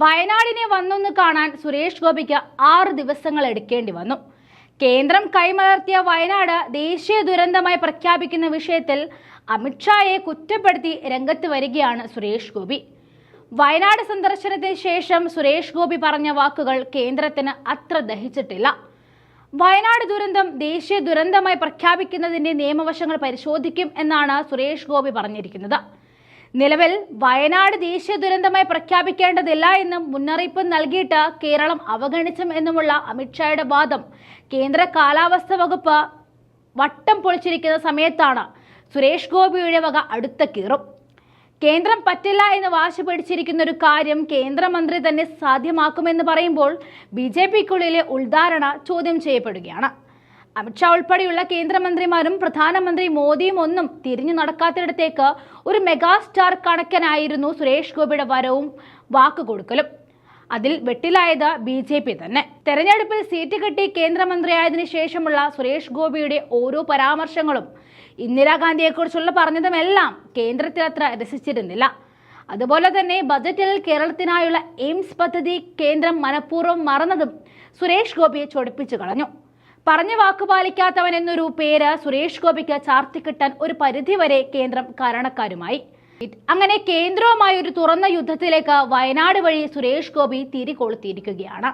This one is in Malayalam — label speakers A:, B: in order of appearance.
A: വയനാടിനെ വന്നൊന്ന് കാണാൻ സുരേഷ് ഗോപിക്ക് ആറ് ദിവസങ്ങൾ എടുക്കേണ്ടി വന്നു. കേന്ദ്രം കൈമലർത്തിയ വയനാട് ദേശീയ ദുരന്തമായി പ്രഖ്യാപിക്കുന്ന വിഷയത്തിൽ അമിത്ഷായെ കുറ്റപ്പെടുത്തി രംഗത്ത് വരികയാണ് സുരേഷ് ഗോപി. വയനാട് സന്ദർശനത്തിന് ശേഷം സുരേഷ് ഗോപി പറഞ്ഞ വാക്കുകൾ കേന്ദ്രത്തിന് അത്ര ദഹിച്ചിട്ടില്ല. വയനാട് ദുരന്തം ദേശീയ ദുരന്തമായി പ്രഖ്യാപിക്കുന്നതിന്റെ നിയമവശങ്ങൾ പരിശോധിക്കും എന്നാണ് സുരേഷ് ഗോപി പറഞ്ഞിരിക്കുന്നത്. നിലവിൽ വയനാട് ദേശീയ ദുരന്തമായി പ്രഖ്യാപിക്കേണ്ടതില്ല എന്നും മുന്നറിയിപ്പ് നൽകിയിട്ട് കേരളം അവഗണിച്ചും എന്നുമുള്ള അമിത്ഷായുടെ വാദം. കേന്ദ്ര കാലാവസ്ഥ വകുപ്പ് വട്ടം പൊളിച്ചിരിക്കുന്ന സമയത്താണ് സുരേഷ് ഗോപിയുടെ വക അടുത്ത കീറും. കേന്ദ്രം പറ്റില്ല എന്ന് വാശി പിടിച്ചിരിക്കുന്ന ഒരു കാര്യം കേന്ദ്രമന്ത്രി തന്നെ സാധ്യമാക്കുമെന്ന് പറയുമ്പോൾ ബി ജെ പിക്കുള്ളിലെ ഉദ്ധാരണ ചോദ്യം ചെയ്യപ്പെടുകയാണ്. അമിത്ഷാ ഉൾപ്പെടെയുള്ള കേന്ദ്രമന്ത്രിമാരും പ്രധാനമന്ത്രി മോദിയും ഒന്നും തിരിഞ്ഞു നടക്കാത്തിടത്തേക്ക് ഒരു മെഗാസ്റ്റാർ കണക്കനായിരുന്നു സുരേഷ് ഗോപിയുടെ വരവും വാക്കുകൊടുക്കലും. അതിൽ വെട്ടിലായത് ബി ജെ പി തന്നെ. തെരഞ്ഞെടുപ്പിൽ സീറ്റ് കിട്ടി കേന്ദ്രമന്ത്രിയായതിനു ശേഷമുള്ള സുരേഷ് ഗോപിയുടെ ഓരോ പരാമർശങ്ങളും ഇന്ദിരാഗാന്ധിയെക്കുറിച്ചുള്ള പറഞ്ഞതുമെല്ലാം കേന്ദ്രത്തിൽ അത്ര രസിച്ചിരുന്നില്ല. അതുപോലെ തന്നെ ബജറ്റിൽ കേരളത്തിനായുള്ള എയിംസ് പദ്ധതി കേന്ദ്രം മനഃപൂർവം മറന്നതും സുരേഷ് ഗോപിയെ ചൊടിപ്പിച്ചു കളഞ്ഞു. പറഞ്ഞ വാക്ക് പാലിക്കാത്തവൻ എന്നൊരു പേര് സുരേഷ് ഗോപിക്ക് ചാർത്തിക്കിട്ടാൻ ഒരു പരിധിവരെ കേന്ദ്രം കാരണക്കാരുമായി. അങ്ങനെ കേന്ദ്രവുമായി ഒരു തുറന്ന യുദ്ധത്തിലേക്ക് വയനാട് വഴി സുരേഷ് ഗോപി തിരികൊളുത്തിയിരിക്കുകയാണ്.